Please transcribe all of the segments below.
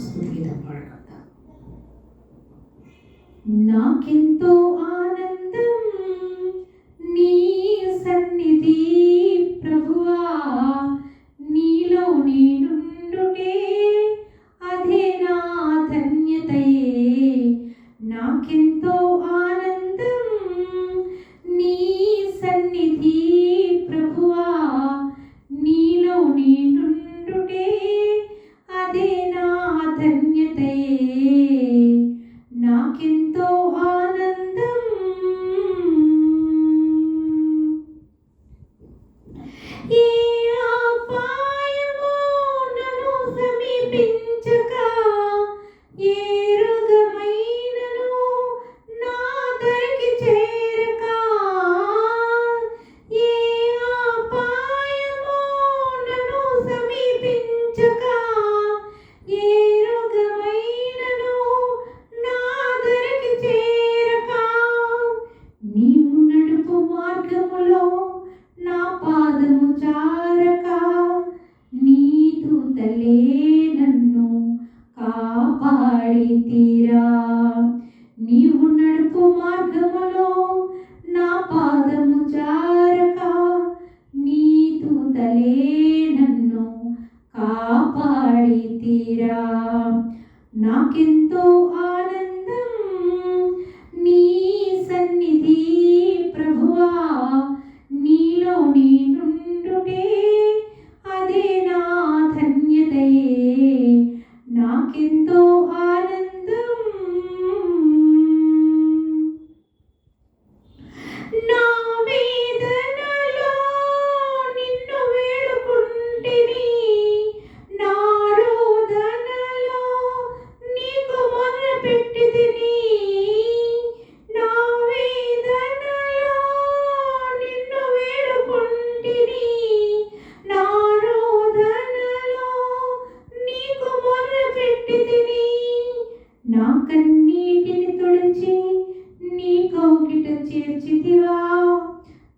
స్థుతిగీతం పాడగలుగుతాం. నాకెంతో ఆనందం నీ సన్నిధి ప్రభువా నీలో నేను నా తల్లే నన్ను కాపాడితీరా. నీవు నడుపు మార్గములో నా పాదము జారక. నీతు తలే నన్ను కాపాడితీరా. నాకెంతో ఆనందం. నీ సన్నిధి ప్రభువా. నీలో కన్నీటిని నీ కౌకిట చేర్చితివా?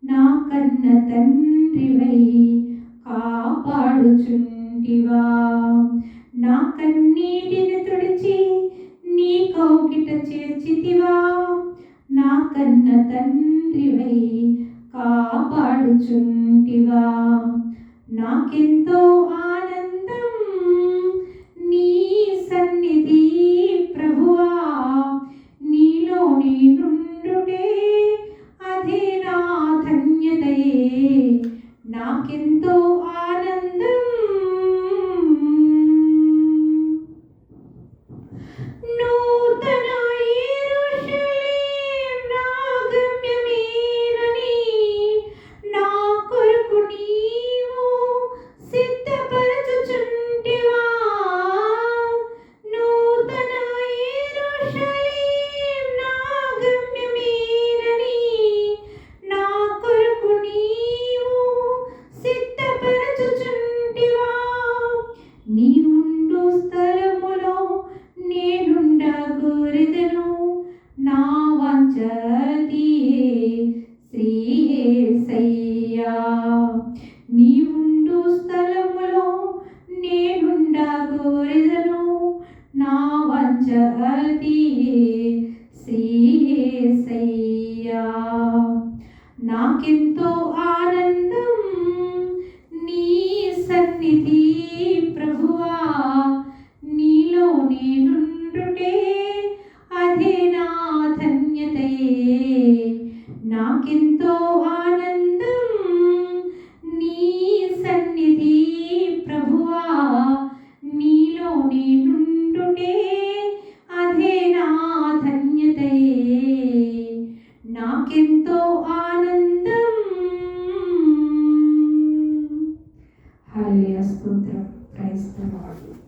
నా కన్న తండ్రివై కాపాడుచుంటివా? నా కన్నీటిని తుడిచి నీ కౌకిట చేర్చితివా? నా కన్న తండ్రివై కాపాడుచుంటివా? నాకెంతో ఆ నాకెంతో ఆనందం. నీ సన్నిధి ప్రభువా నీలో నేనుండుటే అదే నా ధన్యతయే నాకెంతో ఆనందం. హల్లెలూయా స్తోత్రం. క్రైస్తవాడు